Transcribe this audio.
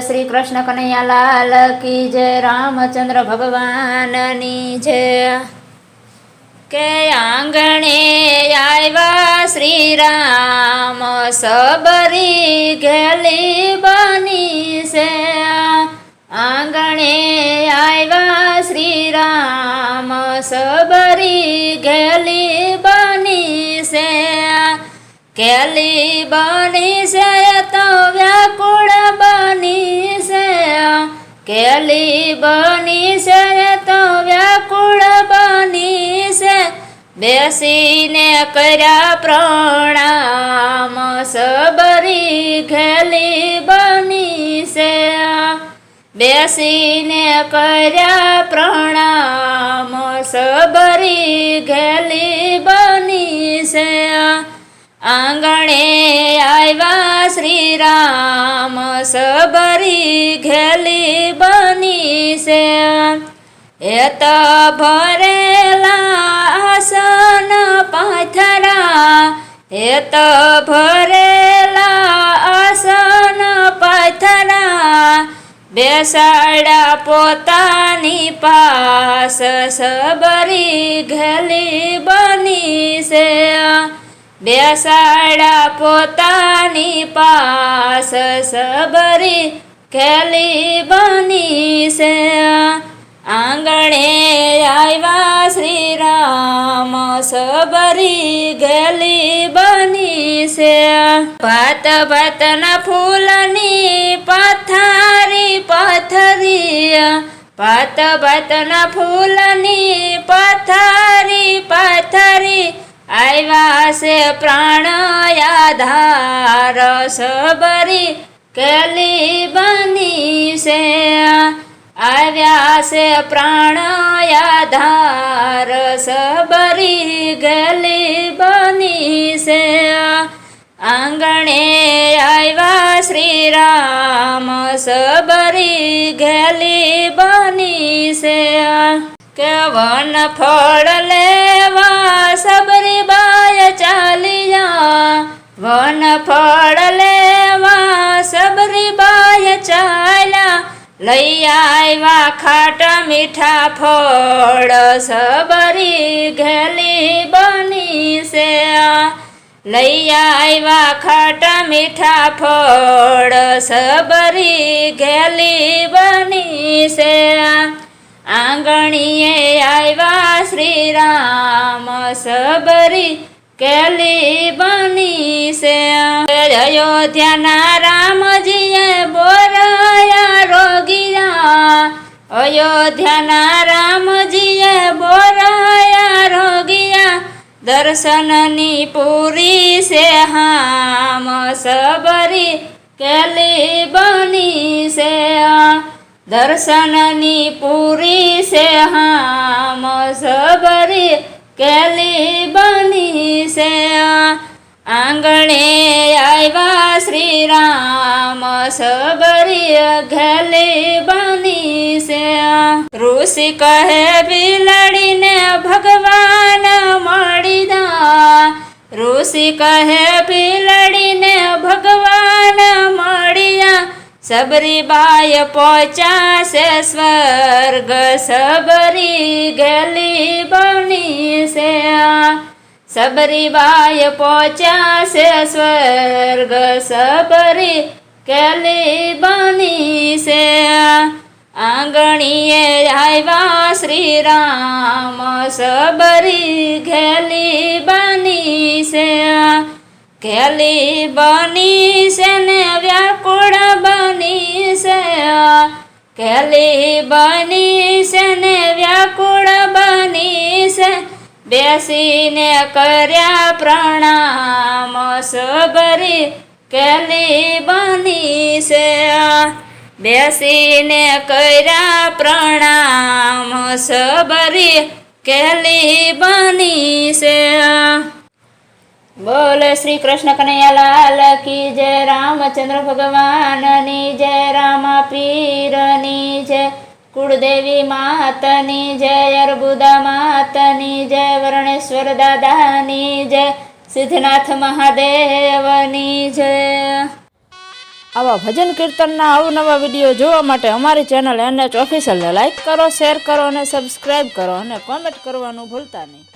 શ્રી કૃષ્ણ કનૈયાલાલ કી જય, રામચંદ્ર ભગવાનની જય. કે આંગણે આવ્યા શ્રી રામ સબરી ઘેલી બની છે. આંગણે આવ્યા શ્રી રામ સબરી ઘેલી બની છે. કેલી બની છે તો વ્યાકુળ કેલી બની છે તો વ્યાકુળ બની છે બેસીને કર્યા પ્રણામ, સબરી ઘેલી બની છે બેસીને કર્યા પ્રણામ, સબરી ઘેલી બની છે આંગણે આવ્યા શ્રી રામ સબરી ઘેલી છે એ તો ભરેલા આસન પાથરા. એ તો ભરેલા આસન પાથરા. બેસાડા પોતાની પાસ સબરી ઘેલી બની છે. બેસાડા પોતાની પાસ સબરી ખેલી બની છે. આંગણે આવ્યા શ્રી રામ સબરી ગેલી બની છે. ભાત ભાતના ફૂલની પથારી પથરી ભાત ભાતના ફૂલની પથારી પથરી. આવ્યા છે પ્રાણ યાધાર, સબરી કેલી બની છે આવ્યા છે પ્રાણ આધાર સબરી ગલી બની છે આંગણે આવ્યા શ્રી રામ સબરી ગલી બની છે કે વન ફળ લેવા, સબરી બાય ચાલિયા, વન ફળ સબરી બાય ચાલ્યા લઈ આવ્યા ખાટા મીઠા ફળ સબરી ઘેલી બની છે લઈ આવ્યા ખાટા મીઠા ફળ સબરી ઘેલી બની છે આંગણીએ આવ્યા શ્રી રામ સબરી કેલી બની છે અયોધ્યાના રામજીએ બોરાયા રોગિયા, અયોધ્યાના રામજીએ બોરાયા રોગિયા, દર્શનની પૂરી સે હામ સબરી કેલી બની સે દર્શનની પૂરી સે હામ સબરી કેલી બની છે આંગણે આવ્યા શ્રી રામ સબરી ઘેલી બની છે. ઋષિ કહે, બિલડીને ભગવાન મળી દા ઋષિ કહે, બિલડીને ભગવાન મળ્યા સબરીબાઈ પહોંચાશે સ્વર્ગ, સબરી ગેલી બની છે. સબરીબાઈ પહોંચાશે સ્વર્ગ, સબરી કેલી બની છે આંગણીએ આવ્યા શ્રી રામ સબરી ઘેલી બની છે ઘેલી બની છે ને વ્યાકુળ બની છે ઘેલી બની બેસીને કર્યા પ્રણામ, સબરી કેલી બની છે. બેસીને કર્યા પ્રણામ, સબરી કેલી બની છે. બોલ શ્રી કૃષ્ણ કનૈયાલાલ કી જય, રામચંદ્ર ભગવાનની જય, રામા પીરની જય. કુળદેવી માતની જય, અર્બુદા માતની જય, વર્ણેશ્વર દાદાની જય, સિદ્ધનાથ મહાદેવની જય. આવા ભજન કીર્તનના અવનવા વીડિયો જોવા માટે અમારી ચેનલ એનએચ ઓફિશિયલને લાઇક કરો શેર કરો અને સબસ્ક્રાઈબ કરો અને કોમેન્ટ કરવાનું ભૂલતા નહીં.